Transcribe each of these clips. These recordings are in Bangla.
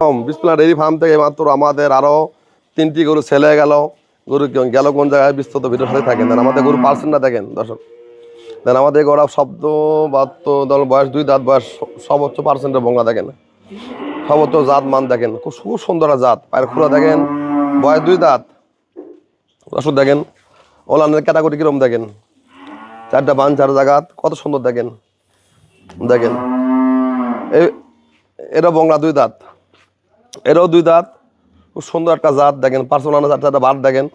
বিসপ্লা ডেয়ারি ফার্ম থেকে মাত্র আমাদের আরও তিনটি গরু ছেলে গেল। গরু গেল কোন জায়গায়? বিস্তৃত ভিডিওর সাথে থাকেন। দেন আমাদের গরু পার্সেন্টটা দেখেন, দর্শক। দেন আমাদের গরু শব্দ দল বয়স, দুই দাঁত বয়স, সর্বোচ্চ পার্সেন্টের বঙ্গা দেখেন। সর্বোচ্চ জাত মান দেখেন। খুব খুব সুন্দর জাত। পায়ের খুঁড়া দেখেন, বয়স দুই দাঁত। দর্শক দেখেন, ওলানের ক্যাটাগরি কিরম দেখেন? চারটা বান, চার জায়গাত কত সুন্দর দেখেন। দেখেন। এটা বংলা দুই দাঁত। এটাও দুই দাঁত। খুব সুন্দর একটা জাত, দেখেন পার্সোনাল চার চারটা বাদ দেখেন।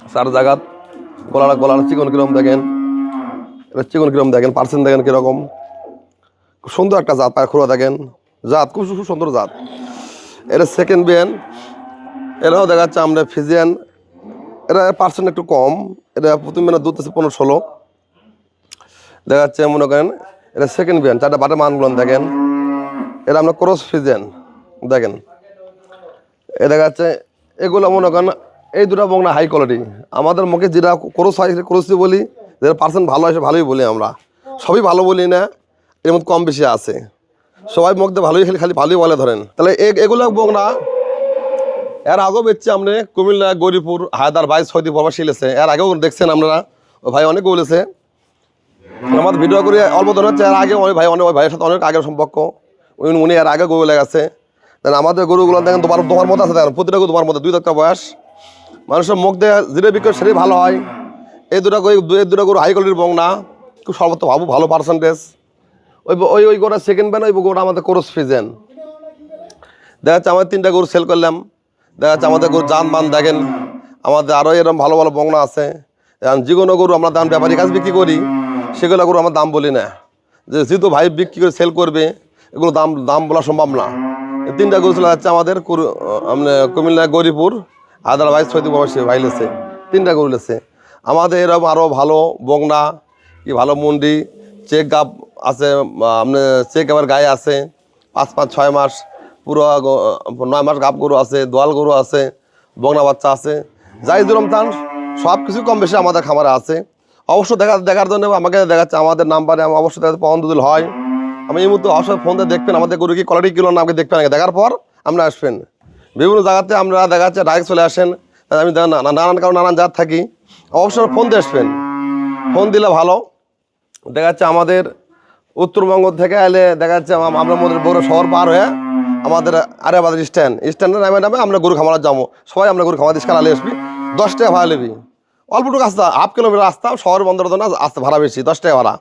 চার জায়গাত গলার গলার চিকন কিরম দেখেন। এটা চিকন কিরম দেখেন, পার্সেন্ট দেখেন কীরকম। খুব সুন্দর একটা জাত, পায়ের খুঁড়া দেখেন। জাত, খুব খুব সুন্দর জাত। এটা সেকেন্ড বিয়ান, এরাও দেখা যাচ্ছে আমরা ফিজিয়ান। এটা পার্সেন্ট একটু কম এটা প্রথম মানে দুধ আছে পনেরো ষোলো। দেখা যাচ্ছে মনে করেন এটা সেকেন্ড বিয়ান, চারটা বাটে মানগুলো দেখেন। এটা আমরা ক্রস ফিজেন দেখেন। এ দেখা যাচ্ছে, এগুলো মনে করেন এই দুটো বংনা হাই কোয়ালিটি আমাদের মুখে যেটা ক্রস হয় ক্রসই বলি যেটা পার্সেন্ট ভালো হয় ভালোই বলি আমরা। সবই ভালো বলি না, এর মধ্যে কম বেশি আছে। সবাই মুখ দিয়ে ভালোই খালি খালি ভালোই বলে ধরেন। তাহলে এগুলো বংনা এর আগেও বেচছি আমরা কুমিল্লা, গরিপুর, হায়দার ভাই সৌদি বাবা শিলেছে এর আগেও দেখছেন আপনারা ভাই অনেক বলেছে। আমার ভিডিও করে অল্প দিন হচ্ছে, এর আগে ওই ভাই অনেক ভাইয়ের সাথে অনেক আগের সম্পর্ক। উনি এর আগে গরু লেগেছে দেন আমাদের গরুগুলো দেখেন তোমার তোমার মতো আছে দেখেন, প্রতিটা গরু তোমার মতো, দুই একটা বয়স। মানুষের মুখ দিয়ে জিরে বিক্রি সেটাই ভালো হয়। এই দুটা গরু এই দুটা গরু হাই কোয়ালিটির বং না। খুব সর্বত্র ভাবো, ভালো পার্সেন্টেজ ওই ওই ওই গোটা সেকেন্ড ব্যান ওই গোটা আমাদের কোরস ফিজেন দেখা যাচ্ছে আমাদের তিনটা গরু সেল করলাম। দেখা যাচ্ছে আমাদের গরু যান মান দেখেন। আমাদের আরও এরকম ভালো ভালো বংনা আছে। যে কোনো গরু আমরা দাম ব্যাপারী কাজ বিক্রি করি, সেগুলো গরু আমার দাম বলি না। যে যেহেতু ভাই বিক্রি করে সেল করবে, এগুলো দাম দাম বলা সম্ভব না। তিনটা গরু চলে যাচ্ছে আমাদের কুমিল্লা গরিপুর আদার ভাই সৈদি বয়সে ভাই লেছে, তিনটা গরু লেছে। আমাদের এরকম আরও ভালো বংনা, কি ভালো মুন্ডি, চেক গাপ আছে আপনি চেক আবার গায়ে আছে, পাঁচ পাঁচ ছয় মাস, পুরো নয় মাস গাপ গরু আছে, দোয়াল গরু আছে বগনা বাচ্চা আছে। যাই যেরকম চান সব কিছু কম বেশি আমাদের খামারে আছে। অবশ্য দেখা, দেখার জন্য আমাকে দেখাচ্ছে, আমাদের নাম্বারে অবশ্যই দেখাতে পবন দুদুল হয়। আমি এই মুহূর্তে অবশ্যই ফোন দিয়ে দেখবেন আমাদের গরু কি কোয়ালিটি কিলো না আমাকে দেখবেন দেখার পর আমরা আসবেন। বিভিন্ন জায়গাতে আমরা দেখা যাচ্ছে ডাইরেক্ট চলে আসেন। আমি নানান কারণ নানান জাত থাকি। অবশ্যই ফোন দিয়ে আসবেন। ফোন দিলে ভালো। দেখা যাচ্ছে আমাদের উত্তরবঙ্গ থেকে এলে দেখা যাচ্ছে আমরা আমাদের বড় শহর পার হয়ে আমাদের আরে আরেবাদের স্ট্যান্ড স্ট্যান্ডে নামে নামে আমরা গরু খামার যাব। সবাই আমরা গরু খামার দিস আলে আসবি। দশ টাকা ভাড়া নেবি। অল্পটুকু রাস্তা হাফ কিলোমিটার রাস্তা, শহর বন্দর না আসতে ভাড়া বেশি, দশ টাকা ভাড়া।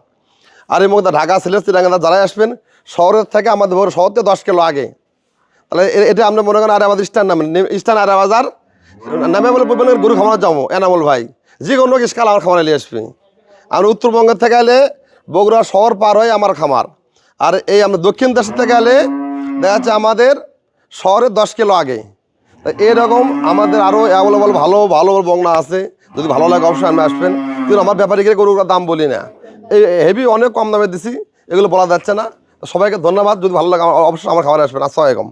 আর মধ্যে ঢাকা, সিলেট চিরাঙ্গা যারাই আসবেন, শহরের থেকে আমাদের বড় শহর থেকে দশ কিলো আগে। তাহলে এটা আমরা মনে করেন আর আমাদের স্ট্যান্ড নামেন স্ট্যান্ড আর বাজার, নামে বলে বলবেন গরু খামার যাব, এনামল ভাই। যে কোনো স্কাল আমার খামারে নিয়ে আসবি। আর উত্তরবঙ্গের থেকে এলে বগুড়া শহর পার হয়ে আমার খামার। আর এই আমরা দক্ষিণ দেশের থেকে এলে দেখা যাচ্ছে আমাদের শহরের দশ কিলো আগে। এরকম আমাদের আরও অ্যাভেলেবল ভালো ভালো বংনা আছে। যদি ভালো লাগে অবশ্যই আমি আসবেন। কিন্তু আমার ব্যাপারীকে গরুগুলোর দাম বলি না। হেভি অনেক কম দামে দিছি, এগুলো বলা যাচ্ছে না। সবাইকে ধন্যবাদ, যদি ভালো লাগে অবশ্যই আমার খাবার আসবেন। আসসালামাইকুম